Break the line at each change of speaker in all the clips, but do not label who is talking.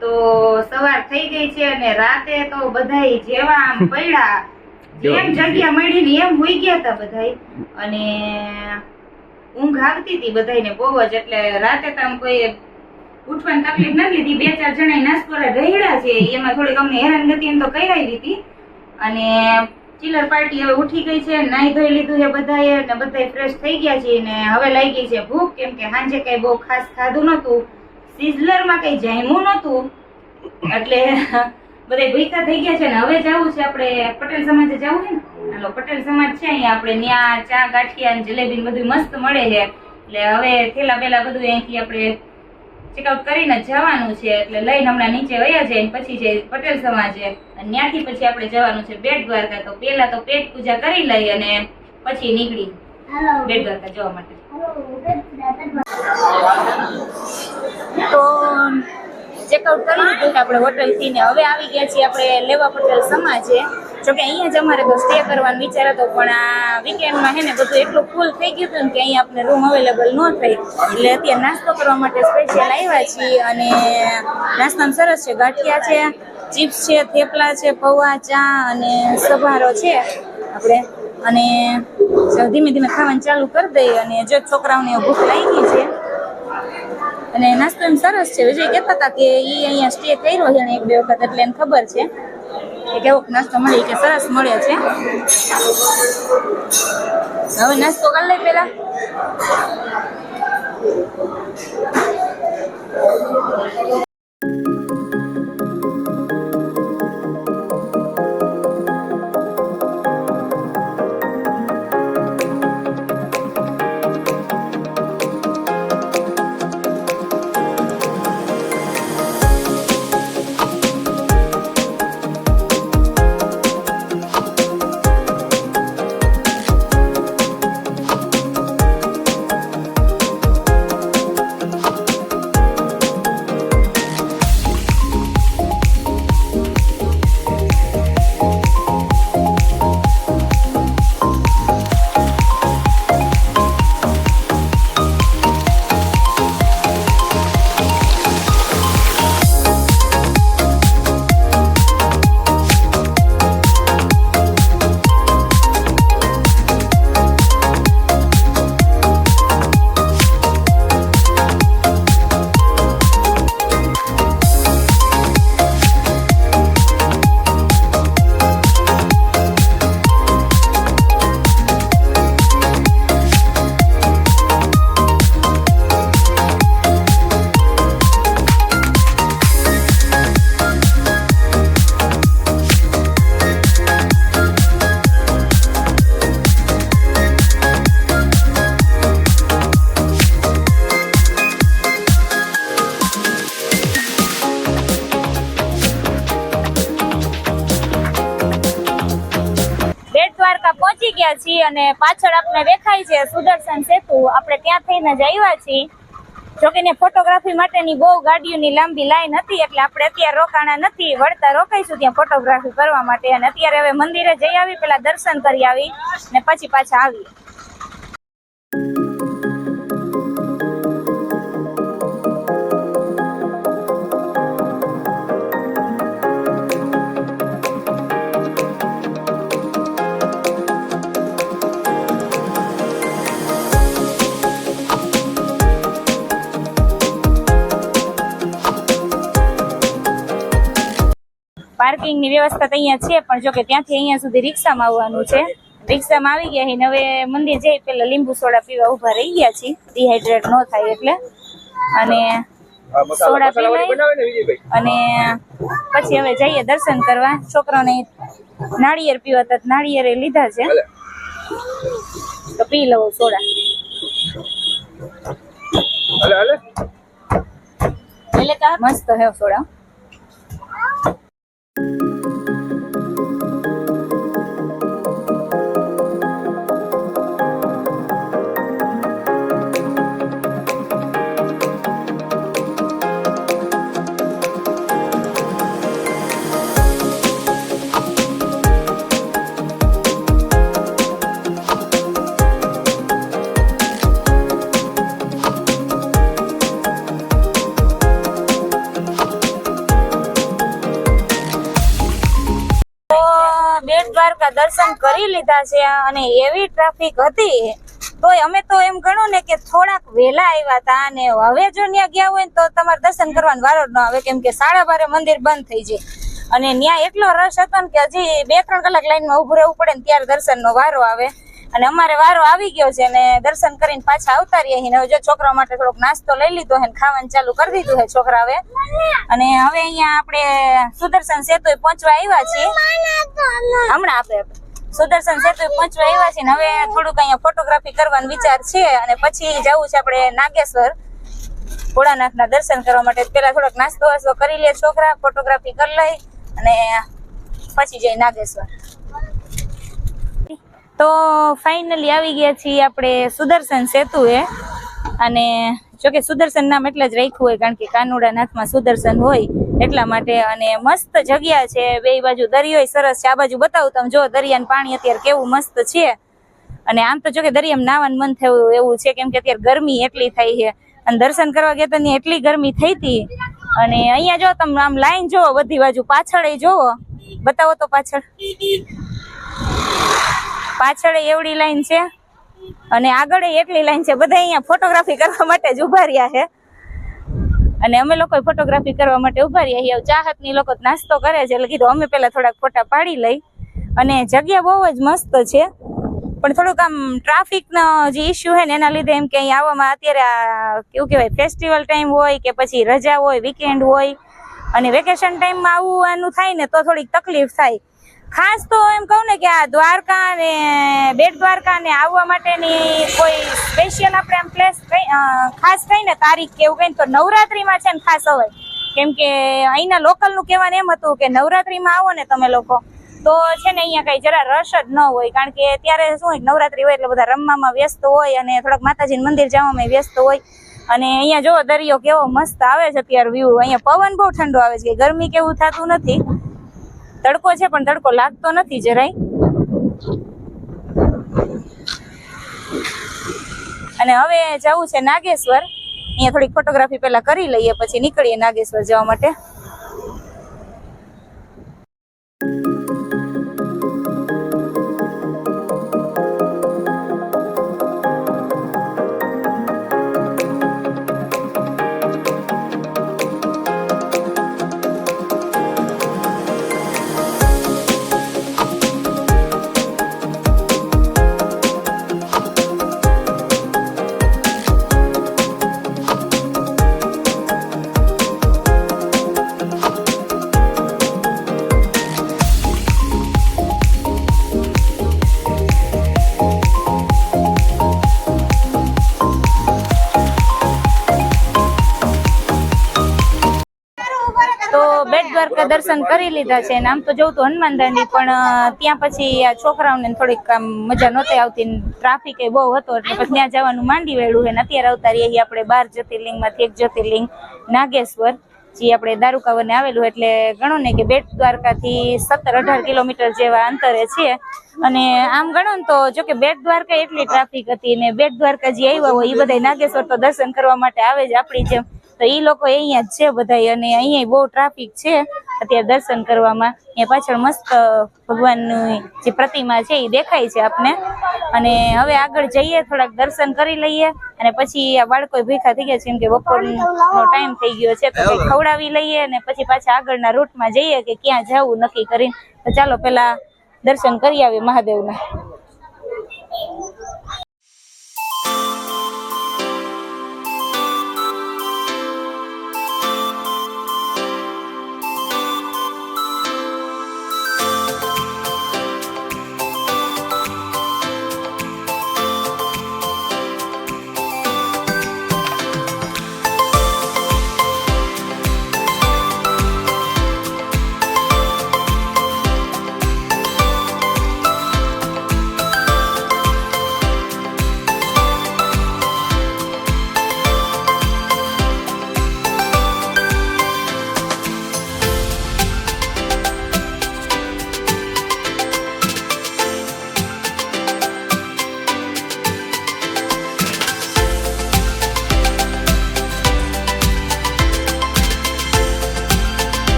તો સવાર થઈ ગઈ છે અને રાતે તો બધા જેવા આમ પડ્યા. જેમ જગ્યા મળી ને એમ હોઈ ગયા હતા બધા અને ઊંઘ આવતી હતી બધાને બહુ જ એટલે રાતે તો આમ કોઈ ઉઠવાની તકલીફ નથી હતી બે ચાર જણા નાસ્તો રહેડા છે એમાં થોડીક અમને હેરાનગતિ એમ તો કરાવી હતી અને ચિલર પાર્ટી હવે ઉઠી ગઈ છે નાઈ ધોઈ લીધું છે બધાએ અને બધા ફ્રેશ થઈ ગયા છે. ને હવે લાગી છે ભૂખ કેમ કે સાંજે કઈ બહુ ખાસ ખાધું નતું સિઝલરમાં કઈ જામ્યું નતું એટલે બધા ભૂખા થઈ ગયા છે ને હવે જવું છે આપણે પટેલ સમાજે જવું છે ને? હાલો, પટેલ સમાજ છે અહીંયા. આપણે ત્યાં ચા, ગાંઠિયા અને જલેબી બધું મસ્ત મળે છે. એટલે હવે થેલા પેલા બધું અહીંથી આપણે ચેકઆઉટ કરીને જવાનું છે. એટલે લઈને હમણાં નીચે વયા ને પછી જે પટેલ સમાજે. અને ત્યાંથી પછી આપણે જવાનું છે બેટ દ્વારકા. તો પેલા તો પેટ પૂજા કરી લઈ અને પછી નીકળી. તો ચેકઆઉટ કરી લીધું છે આપણે હોટલથી ને હવે આવી ગયા છીએ આપણે લેવા પટેલ સમાજે. જોકે અહીંયા જ અમારે તો સ્ટે કરવાનો વિચાર હતો, પણ આ વીકેન્ડમાં હે ને બધું એટલું ફૂલ થઈ ગયું હતું કે અહીંયા આપણે રૂમ અવેલેબલ ન થઈ. એટલે અત્યારે નાસ્તો કરવા માટે સ્પેશિયલ આવ્યા છીએ અને નાસ્તામાં સરસ છે, ગાંઠિયા છે ચિપ્સ છે, થેપલા છે, પૌવા, ચા અને સભારો છે. આપણે અને ધીમે ધીમે ખાવાનું ચાલુ કરી દઈએ અને જો છોકરાઓને ભૂખ લાગી છે અને નાસ્તો એમ સરસ છે. વિજય કહેતા હતા કે એ અહીંયા સ્ટે કર્યો છે એક બે વખત એટલે એને ખબર છે કે કેવો નાસ્તો મળે કે સરસ મળે છે. હવે નાસ્તો કરી લઈ પેલા ગયા છીએ અને પાછળ આપણે દેખાય છે સુદર્શન સેતુ. આપણે ત્યાં થઈને જ આવ્યા છીએ. જોકે ને ફોટોગ્રાફી માટેની બહુ ગાડીઓની લાંબી લાઈન હતી, એટલે આપણે અત્યારે રોકાણા નથી. વળતા રોકાઈશું ત્યાં ફોટોગ્રાફી કરવા માટે. અને અત્યારે હવે મંદિરે જઈ આવી, પેલા દર્શન કરી આવી, ને પછી પાછા આવી પાર્કિંગની વ્યવસ્થા તો અહીંયા છે પણ જો કે ત્યાંથી અહીંયા સુધી રિક્ષામાં આવવાનું છે. રિક્ષામાં આવી ગયા છીએ હવે મંદિર જઈ પેલા લીંબુ સોડા પીવા ઊભા રહી ગયા છીએ. ડિહાઈડ્રેટ ન થાય એટલે. અને સોડા પીવાય. અને પછી હવે જઈએ દર્શન કરવા. છોકરાને નાળિયેર પીવા હતા નાળિયેર લીધા છે. તો પી લઉં સોડા. એટલે કા મસ્ત હે સોડા. દ્વારકા દર્શન કરી લીધા છે અને એવી ટ્રાફિક હતી. તોય અમે તો એમ ગણો ને કે થોડાક વહેલા આવ્યા હતા અને હવે જો ત્યાં ગયા હોય તો તમારે દર્શન કરવાનો વારો ન આવે, કેમ કે સાડા બારે મંદિર બંધ થઈ જાય. અને ત્યાં એટલો રસ હતો ને કે હજી બે ત્રણ કલાક લાઈનમાં ઊભું રહેવું પડે ને ત્યારે દર્શનનો વારો આવે. અને અમારે વારો આવી ગયો છે અને દર્શન કરીને પાછા આવતા રહીએ ને જો છોકરા માટે થોડોક નાસ્તો લઈ લીધો છે ખાવાનું ચાલુ કરી દીધું છે હવે અને હવે અહીંયા આપણે સુદર્શન સેતુ પહોંચવા આવ્યા છીએ. હમણાં આપે આપે. સુદર્શન સેતુ પહોંચવા આવ્યા છીએ હવે થોડુંક અહીંયા ફોટોગ્રાફી કરવાનો વિચાર છે અને પછી જવું છે આપણે નાગેશ્વર. ભોળાનાથના દર્શન કરવા માટે પેલા થોડોક નાસ્તો વાસ્તો કરી લે છોકરા, ફોટોગ્રાફી કરી લઈ અને પછી જઈ નાગેશ્વર. તો ફાઇનલી આવી ગયા છીએ આપણે સુદર્શન સેતુએ. અને જોકે સુદર્શન નામ એટલે જ રાખ્યું હોય, કારણ કે કાનુડા નાથમાં સુદર્શન હોય એટલા માટે અને મસ્ત જગ્યા છે બે બાજુ દરિયો સરસ છે. આ બાજુ બતાવું તમે, જો દરિયાનું પાણી અત્યારે કેવું મસ્ત છે. અને આમ તો જો કે દરિયામાં નાવાનું મન થયું એવું છે, કેમ કે અત્યારે ગરમી એટલી થઈ છે. અને દર્શન કરવા ગયા તો એટલી ગરમી થઈ હતી. અને અહીંયા જો તમે આમ લાઈન જોવો બધી બાજુ પાછળ જોવો બતાવો તો પાછળ. પાછળ એવડી લાઈન છે અને આગળ એટલી લાઈન છે. બધા અહીંયા ફોટોગ્રાફી કરવા માટે જ ઊભા રહ્યા છે. અને અમે લોકો ફોટોગ્રાફી કરવા માટે ઊભા રહ્યા છીએ. ચાહતની લોકો નાસ્તો કરે છે. એટલે કીધું અમે પેલા થોડાક ફોટા પાડી લઈ. અને જગ્યા બહુ જ મસ્ત છે. પણ થોડુંક આમ ટ્રાફિકનો જે ઇસ્યુ છે ને, એના લીધે એમ કે અહીં આવવામાં અત્યારે કેવું કહેવાય ફેસ્ટિવલ ટાઈમ હોય કે પછી રજા હોય વીકેન્ડ હોય અને વેકેશન ટાઈમમાં આવવાનું થાય ને, તો થોડીક તકલીફ થાય. ખાસ તો એમ કહું ને કે આ દ્વારકા ને બેટ દ્વારકા ને આવવા માટેની કોઈ સ્પેશિયલ આપણે આમ પ્લેસ ખાસ કઈ ને તારીખ કે એવું કઈ તો નવરાત્રીમાં છે ને ખાસ હોય કેમ કે અહીંના લોકલનું કહેવાનું એમ હતું કે નવરાત્રીમાં આવો ને તમે લોકો. તો છે ને અહીંયા કઈ જરા રસ જ ન હોય, કારણ કે ત્યારે શું હોય નવરાત્રી હોય એટલે બધા રમવામાં વ્યસ્ત હોય અને થોડાક માતાજીનું મંદિર જવામાં વ્યસ્ત હોય. અને અહીંયા જો દરિયો કેવો મસ્ત આવે છે અત્યારે વ્યૂ અહીંયા પવન બહુ ઠંડો આવે છે, ગરમી કેવું થતું નથી. તડકો છે, પણ તડકો લાગતો નથી જરાય. અને હવે જવું છે નાગેશ્વર. અહીંયા થોડીક ફોટોગ્રાફી પહેલા કરી લઈએ, પછી નીકળીએ નાગેશ્વર જવા માટે. દર્શન કરી લીધા છે અને આમ તો જવું તો હનુમાન દાંડી પણ ત્યાં પછી આ છોકરાઓને થોડીક આમ મજા નહોતી આવતી ટ્રાફિક એ બહુ હતો એટલે પછી ત્યાં જવાનું માંડી વેળું અને અત્યારે આવતા રહીએ આપણે બાર જ્યોતિર્લિંગમાંથી એક જ્યોતિર્લિંગ નાગેશ્વર જે આપણે દારૂકાવરને આવેલું એટલે ગણો ને કે બેટ દ્વારકાથી સત્તર અઢાર કિલોમીટર જેવા અંતરે છે. અને આમ ગણો ને તો જો કે બેટ દ્વારકા એટલી ટ્રાફિક હતી ને બેટ દ્વારકા જે આવ્યા હોય એ બધા નાગેશ્વર તો દર્શન કરવા માટે આવે જ આપણી જેમ. તો એ લોકો અહીંયા છે બધા અને અહીંયા બહુ ટ્રાફિક છે. અત્યારે દર્શન કરવામાં અહીંયા પાછળ મસ્ત ભગવાનની જે પ્રતિમા છે એ દેખાય છે આપને. અને હવે આગળ જઈએ થોડાક દર્શન કરી લઈએ અને પછી આ બાળકો ભૂખા થઈ ગયા છે એમ કે બપોરનો ટાઈમ થઈ ગયો છે તો ખવડાવી લઈએ અને પછી પાછા આગળના રૂટમાં જઈએ કે ક્યાં જવું નક્કી કરીને. તો ચાલો પેલા દર્શન કરી આવીએ મહાદેવના.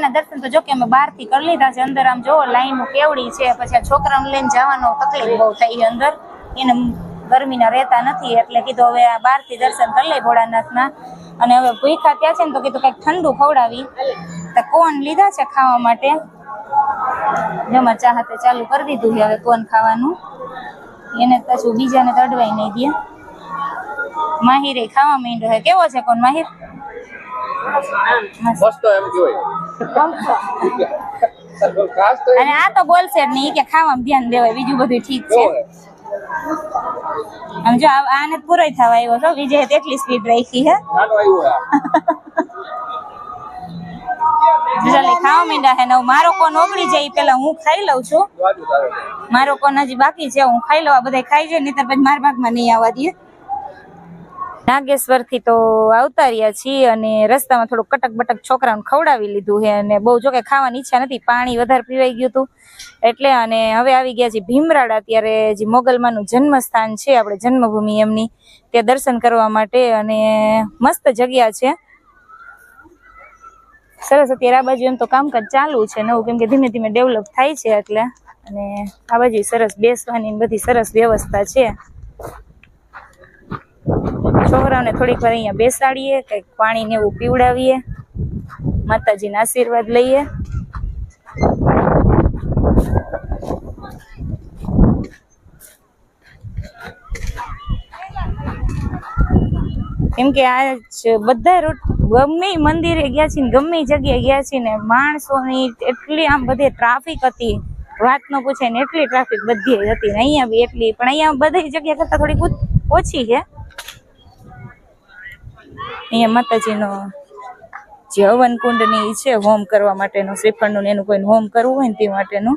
ભગવાનના દર્શન તો જો કે અમે બહારથી કરી લીધા છે. અંદર આમ જોવો લાઈનો કેવડી છે. પછી આ છોકરાને લઈને જવાનો તકલીફ બહુ થઈ અંદર. એને ગરમીના રહેતા નથી. એટલે કીધું હવે આ બહારથી દર્શન કરી લઈ ભોળાનાથના. અને હવે ભૂખા ત્યાં છે ને તો કીધું કંઈક ઠંડુ ખવડાવી. તો કોણ લીધા છે ખાવા માટે? જમા ચાહતે ચાલુ કરી દીધું છે હવે કોણ ખાવાનું. એને પાછું બીજાને તડવાઈ નહીં દે. માહિરે ખાવા માંડ્યો છે. કેવો છે કોણ માહિર? મસ્ત.
એમ તો
અને આ તો બોલશે જ નહીં કે ખાવામાં ધ્યાન દેવાય બીજું બધું ઠીક છે. આમ જો આને પૂરો થવા આવ્યો છો વિજય તેટલી સ્પીડ રાખી. જલ્દી ખાવા માંડ્યા હે ને હવે મારો કોણ ઓગળી જાય પેલા હું ખાઈ લઉં છું. મારો કોન હજી બાકી છે હું ખાઈ લઉં બધા ખાઈ જાય નહીતર પછી મારા ભાગમાં નહીં આવવા દે. નાગેશ્વરથી તો આવતા રહ્યા છીએ અને રસ્તામાં થોડું કટક બટક છોકરાઓને ખવડાવી લીધું છે અને બહુ જો કે ખાવાની ઈચ્છા નથી, પાણી વધારે પીવાઈ ગયું હતું. એટલે અને હવે આવી ગયા છે ભીમરાડા અત્યારે જે મોગલમાનું જન્મસ્થાન છે, આપણે જન્મભૂમિ એમની, ત્યાં દર્શન કરવા માટે અને મસ્ત જગ્યા છે. સરસ, અત્યારે આ બાજુ એમ તો કામકાજ ચાલુ છે, નવું કેમ કે ધીમે ધીમે ડેવલપ થાય છે એટલે. અને આ બાજુ સરસ બેસવાની બધી સરસ વ્યવસ્થા છે. છોકરાઓને થોડીક વાર અહીંયા બેસાડીએ, કંઈક પાણી ને એવું પીવડાવીએ. માતાજીના આશીર્વાદ લઈએ. કેમ કે આ બધા રૂટ ગમે મંદિરે ગયા છીએ ગમે જગ્યાએ ગયા છીએ ને, માણસોની એટલી આમ બધે ટ્રાફિક હતી. વાત ન પૂછે ને એટલી ટ્રાફિક બધી હતી ને, અહીંયા બી એટલી, પણ અહીંયા બધી જગ્યા કરતા થોડીક ઓછી છે. અહીંયા માતાજીનો જે હવન કુંડની છે, હોમ કરવા માટેનું, શ્રીફળનું એનું કોઈ હોમ કરવું હોય ને તે માટેનું.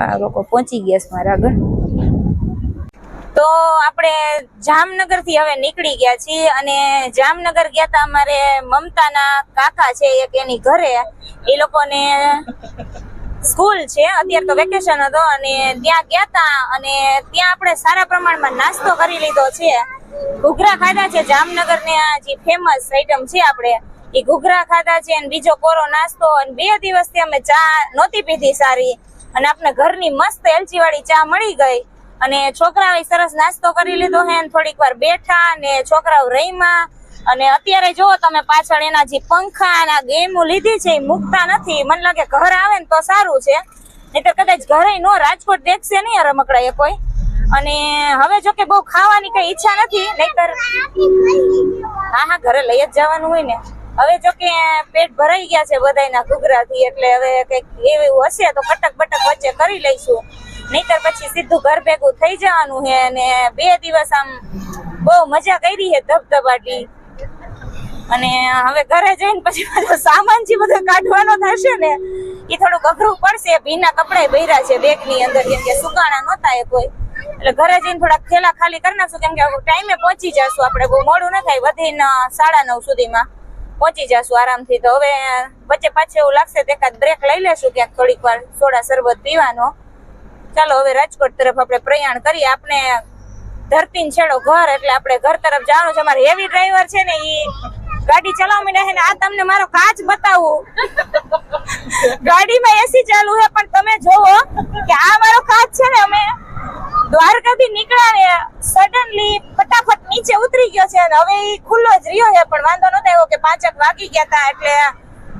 આ લોકો પહોંચી ગયા છે મારા આગળ. તો આપણે જામનગરથી હવે નીકળી ગયા છીએ અને જામનગર ગયા તા અમારે મમતાના કાકા છે એક એની ઘરે. એ લોકોને સ્કૂલ છે, અત્યારે તો વેકેશન હતો અને ત્યાં ગયા તા અને ત્યાં આપણે સારા પ્રમાણમાં નાસ્તો કરી લીધો છે. ઘૂઘરા ખાધા છે જામનગર ને જે ફેમસ આઈટમ છે આપણે, એ ઘૂઘરા ખાધા છે અને બીજો કોરો નાસ્તો અને બે દિવસથી અમે ચા નહોતી પીધી સારી. અને આપણે ઘરની મસ્ત એલચી વાળી ચા મળી ગઈ. અને છોકરાઓએ સરસ નાસ્તો કરી લીધો હે થોડીક વાર બેઠા અને છોકરાઓ રહીમાં અને અત્યારે જો તમે પાછળ એના જે પંખા અને ગેમો લીધી છે, એ મૂકતા નથી. મને લાગે ઘર આવે ને તો સારું છે. નહીતર કદાચ ઘરે નો રાજકોટ દેખશે નહીં રમકડા એ કોઈ. અને હવે જો કે બહુ ખાવાની કઈ ઈચ્છા નથી, નહીતર હા હા, ઘરે લઈ જ જવાનું હોય ને. હવે જો કે પેટ ભરાઈ ગયા છે બધાયના ઘૂઘરાથી, એટલે હવે કંઈક એવું હશે તો કટક બટક વચ્ચે કરી લઈશું. નહીતર પછી સીધું ઘર ભેગું થઈ જવાનું છે અને બે દિવસ આમ બહુ મજા કરી છે ધબધબાટી. અને હવે ઘરે જઈને પછી બધો સામાન જે બધો કાઢવાનો થશે ને એ થોડુંક અઘરું પડશે. ભીના કપડા ભર્યા છે બેગની અંદર, કેમ કે સુકાણા નહોતા એ કોઈ. એટલે ઘરે જઈને થોડાક થેલા ખાલી કરી નાખશું, કેમ કે ટાઈમે પહોંચી જશું આપણે, બહુ મોડું ન થાય, વધીને સાડા નવ સુધીમાં પહોંચી જશું આરામથી. તો હવે વચ્ચે પાછું એવું લાગશે તો એકાદ બ્રેક લઈ લેશું ક્યાંક થોડીક વાર, સોડા શરબત પીવાનો. ચાલો હવે રાજકોટ તરફ આપણે પ્રયાણ કરીએ. આપણે ધરતી છેડો ઘર એટલે આપણે ઘર તરફ જવાનું છે. અમારે હેવી ડ્રાઈવર છે ને એ ગાડી ચલાવી નહીં આ તમને મારો કાચ બતાવું. ગાડીમાં એસી ચાલુ છે, પણ તમે જોવો કે આ મારો કાચ છે ને અમે દ્વારકાથી નીકળ્યા ને સડનલી ફટાફટ નીચે ઉતરી ગયો છે અને હવે એ ખુલ્લો જ રહ્યો છે. પણ વાંધો નતો આવ્યો કે પાંચક વાગી ગયા હતા એટલે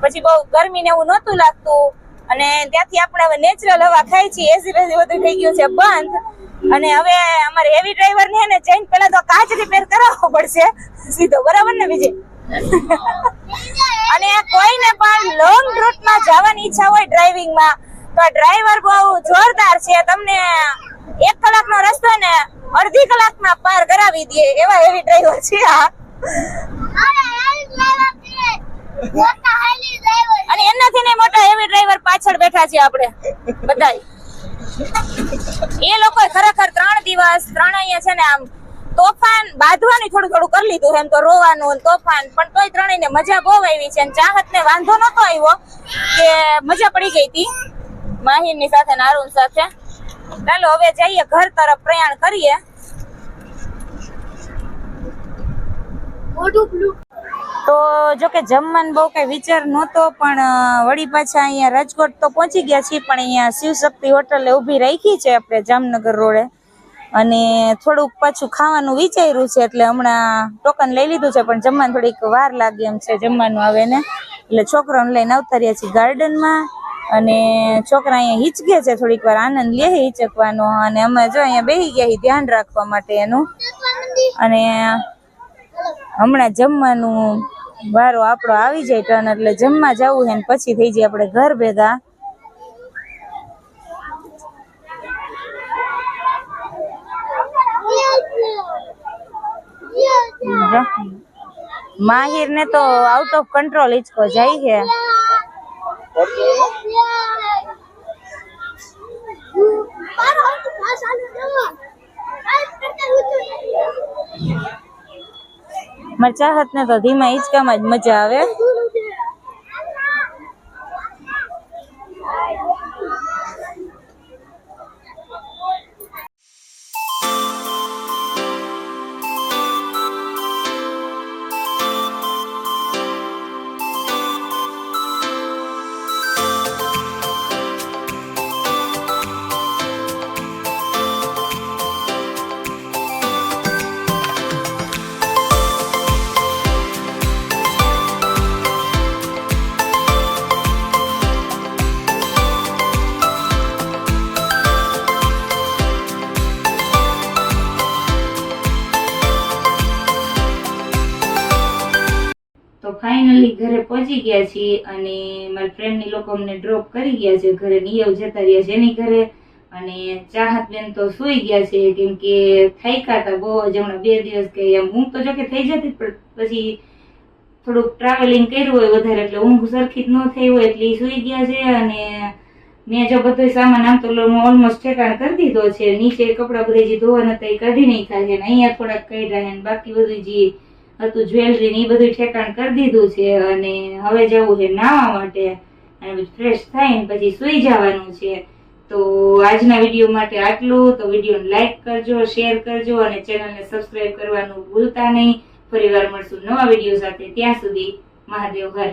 પછી બહુ ગરમી ને એવું નહોતું લાગતું. અને ત્યાંથી આપણે હવે નેચરલ હવા ખાઈ છીએ. એસી બેસી બધું થઈ ગયું છે બંધ. અને હવે અમારે હેવી ડ્રાઈવર ને ને, જઈને પેલા તો કાચ રિપેર કરાવવો પડશે. સીધો, બરાબર ને, વિજય? અને કોઈને પણ લોંગ રૂટમાં જવાની ઈચ્છા હોય ડ્રાઇવિંગમાં તો ડ્રાઈવર બહુ જોરદાર છે. તમને એક કલાકનો રસ્તો ને અડધી કલાકમાં પાર કરાવી દે એવા હેવી ડ્રાઈવર છે આ. અને એનાથી ને મોટા હેવી ડ્રાઈવર પાછળ બેઠા છે આપણે. બધાય. એ લોકો ખરેખર ત્રણ દિવસ, ત્રણ અહીંયા છે ને આમ તોફાન બાંધવાની થોડું થોડું કરી લીધું એમ તો રોવાનું તોફાન, પણ તોય ત્રણેયને મજા બહુ આવી છે. અને ચાહત ને વાંધો નતો આવ્યો કે મજા પડી ગઈ હતી. માહિરની સાથે નારુન સાથે. ચાલો, હવે જઈએ ઘર તરફ પ્રયાણ કરીએ. તો જો કે જમવાનું બહુ કંઈ વિચાર નહોતો, પણ વળી પાછા અહીંયા રાજકોટ તો પહોંચી ગયા છીએ, પણ અહીંયા શિવશક્તિ હોટલે ઊભી રાખી છે આપણે જામનગર રોડે. અને થોડુંક પાછું ખાવાનું વિચાર્યું છે, એટલે હમણાં ટોકન લઈ લીધું છે, પણ જમવાનું થોડીક વાર લાગે એમ છે, જમવાનું આવે ને. એટલે છોકરાઓને લઈને રહ્યા છીએ ગાર્ડનમાં, અને છોકરા અહીંયા હિચકે છે, થોડીક વાર આનંદ લે હિચકવાનો. અને અમે જો અહીંયા બેસી ગયા ધ્યાન રાખવા માટે એનું. અને હમણાં જમવાનું વારો આપણો આવી જાય ટર્ન, એટલે જમવા જવું છે ને પછી થઈ જાય આપણે ઘર ભેગા. માહિર ને તો આઉટ ઓફ કંટ્રોલ હિચકો જાય છે. મારી ચાહત ને તો ધીમા હિંચકામાં જ મજા આવે. ફાઇનલી ઘરે પહોંચી ગયા છીએ અને મારા ફ્રેન્ડની લોકો અમને ડ્રોપ કરી ગયા છે ઘરે નિયવ જતા રહ્યા છે એની ઘરે. અને ચાહત બેન તો સુઈ ગયા છે, કેમ કે થાક્યા હતા બહુ જ, હમણાં બે દિવસ કે એમ. ઊંઘ તો જો થઈ જતી, પણ પછી થોડુંક ટ્રાવેલિંગ કર્યું હોય વધારે, એટલે ઊંઘ સરખી જ ન થઈ હોય, એટલે એ સુઈ ગયા છે. અને મેં જો બધો સામાન આમ તો ઓલમોસ્ટ ઠેકાણ કરી દીધો છે. નીચે કપડા બધા જે ધોવાના હતા એ કાઢી નાખ્યા છે અને અહીંયા થોડાક કાઢ્યા બાકી બધું જે હતું જ્વેલરી ને એ બધું ઠેકાણ કરી દીધું છે અને હવે જવું છે નાવા માટે અને ફ્રેશ થઈને પછી સુઈ જવાનું છે. તો આજના વીડિયો માટે આટલું. તો વિડીયોને લાઈક કરજો શેર કરજો અને ચેનલને સબસ્ક્રાઇબ કરવાનું ભૂલતા નહીં. ફરી વાર મળશું નવા વીડિયો સાથે. ત્યાં સુધી મહાદેવ હર.